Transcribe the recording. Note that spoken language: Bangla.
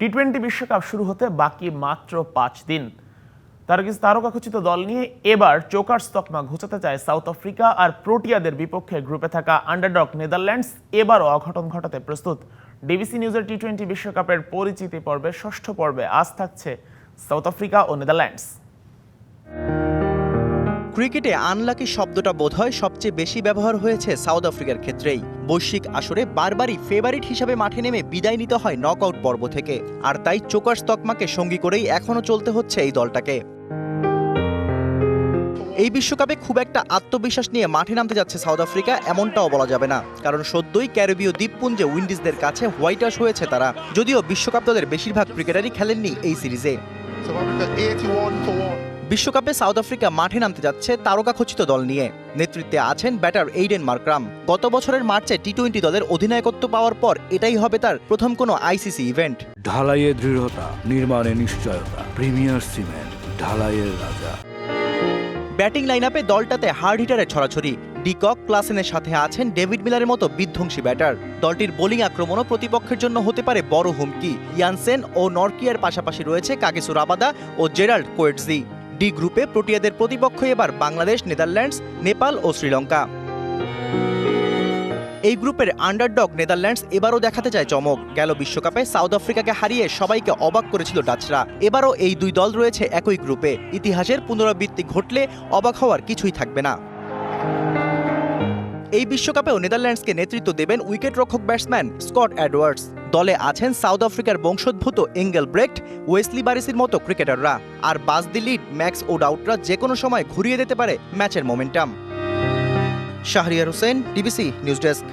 টি টোয়েন্টি বিশ্বকাপ শুরু হতে বাকি মাত্র পাঁচ দিন। তার কিছু তারকাখচিত দল নিয়ে এবার চোকার স্তকমা ঘুচাতে চায় সাউথ আফ্রিকা আর প্রোটিয়াদের বিপক্ষে গ্রুপে থাকা আন্ডারডক নেদারল্যান্ডস এবারও অঘটন ঘটাতে প্রস্তুত। ডিবিসি নিউজের টি টোয়েন্টি বিশ্বকাপের পরিচিতি পর্বে ষষ্ঠ পর্বে আজ থাকছে সাউথ আফ্রিকা ও নেদারল্যান্ডস। ক্রিকেটে আনলাকি শব্দটা বোধহয় সবচেয়ে বেশি ব্যবহার হয়েছে সাউথ আফ্রিকার ক্ষেত্রেই। বৈশ্বিক আসরে বারবারই ফেভারিট হিসাবে মাঠে নেমে বিদায় নিতে হয় নকআউট পর্ব থেকে। আর তাই চোকার তকমাকে সঙ্গী করেই এখনও চলতে হচ্ছে এই দলটাকে। এই বিশ্বকাপে খুব একটা আত্মবিশ্বাস নিয়ে মাঠে নামতে যাচ্ছে সাউথ আফ্রিকা এমনটাও বলা যাবে না। কারণ সদ্যই ক্যারিবীয় দ্বীপপুঞ্জে উইন্ডিজদের কাছে হোয়াইট ওয়াশ হয়েছে তারা। যদিও বিশ্বকাপ দলের বেশিরভাগ ক্রিকেটারই খেলেননি এই সিরিজে। South Africa 81 for 1. বিশ্বকাপে সাউথ আফ্রিকা মাঠে নামতে যাচ্ছে তারকাখচিত দল নিয়ে। নেতৃত্বে আছেন ব্যাটার এইডেন মার্ক্রাম। গত বছরের মার্চে টি টোয়েন্টি দলের অধিনায়কত্ব পাওয়ার পর এটাই হবে তার প্রথম কোনো আইসিসি ইভেন্ট। ঢালাইয়ে দৃঢ়তা নির্মাণে নিশ্চয়তা প্রিমিয়ার সিমেন্ট ঢালাইয়ের রাজা। ব্যাটিং লাইনআপে দলটাতে হার্ড হিটারের ছড়াছড়ি। ডিকক ক্লাসেনের সাথে আছেন ডেভিড মিলারের মতো বিধ্বংসী ব্যাটার। দলটির বোলিং আক্রমণও প্রতিপক্ষের জন্য হতে পারে বড় হুমকি। ইয়ানসেন ও নরকিয়ার পাশাপাশি রয়েছে কাগিসু রাবাদা ও জেরাল্ড কোয়েটজি। ডি গ্রুপে প্রোটিয়াদের প্রতিপক্ষ এবার বাংলাদেশ, নেদারল্যান্ডস, নেপাল ও শ্রীলঙ্কা। এই গ্রুপের আন্ডারডগ নেদারল্যান্ডস এবারও দেখাতে চায় চমক। গেল বিশ্বকাপে সাউথ আফ্রিকাকে হারিয়ে সবাইকে অবাক করেছিল ডাচরা। এবারও এই দুই দল রয়েছে একই গ্রুপে। ইতিহাসের পুনরাবৃত্তি ঘটলে অবাক হওয়ার কিছুই থাকবে না। এই বিশ্বকাপেও নেদারল্যান্ডসকে নেতৃত্ব দেবেন উইকেট রক্ষক ব্যাটসম্যান স্কট অ্যাডওয়ার্ডস দলে আছেন সাউথ আফ্রিকার বংশোদ্ভূত এঙ্গেল ব্রেক্ট, ওয়েসলি বারিসির মতো ক্রিকেটাররা। আর বাস দি লিড, ম্যাক্স ও ডাউটরা যে কোনো সময় ঘুরিয়ে দিতে পারে ম্যাচের momentum. Shahriar Hossain DBC news desk.